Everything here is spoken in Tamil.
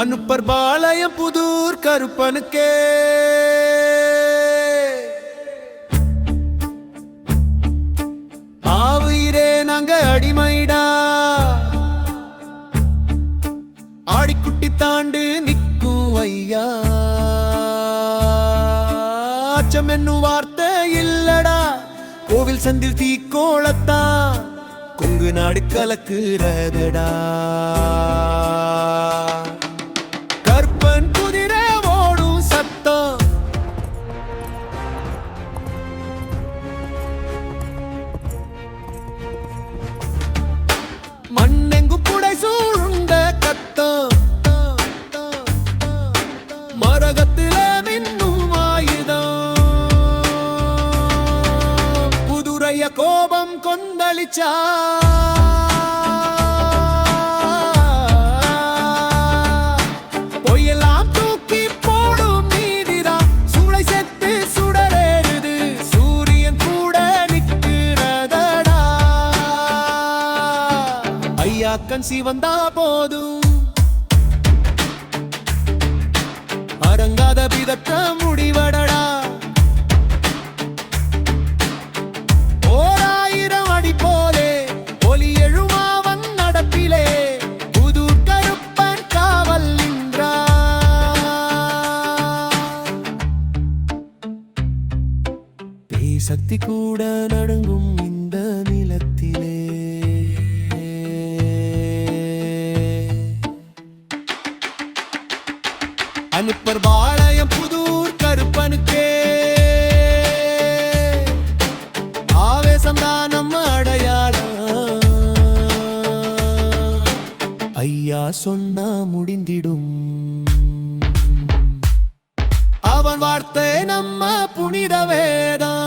அனுப்பர் பாளையம் புதூர் கருப்பனுக்கே. ஆவுயிரே நாங்க அடிமைடா. ஆடிக்குட்டி தாண்டு நிற்கும் ஐயா. அச்சம் என்னும் வார்த்தை இல்லடா. கோவில் சந்தில் தீக்கோளத்தான் கொங்கு நாடு கலக்குறதடா. கத்தம் மரகத்தில மின்னும் ஆயுதம். புதுரைய கோபம் கொந்தளிச்சா. பொய்யெல்லாம் தூக்கி போடும் நீதிதான். சூளை செத்து சுடரேறுது. சூரியன் கூட நிற்கிறதடா. ஐயாக்கன் சிவந்தா போதும். அடங்காத பிதற்ற முடிவடடா. ஓராயிரம் அடி போலே ஒலி எழுமாவன் நடப்பிலே. புது கருப்பன் காவல் நின்றா. பேசக்தி கூட நடுங்கும் அனுப்பர் பாளையம் புதூர் கருப்பனுக்கே. ஆவேசம்தான் நம்ம அடையாளம். ஐயா சொன்னா முடிந்திடும். அவன் வார்த்தை நம்ம புனித வேதம்.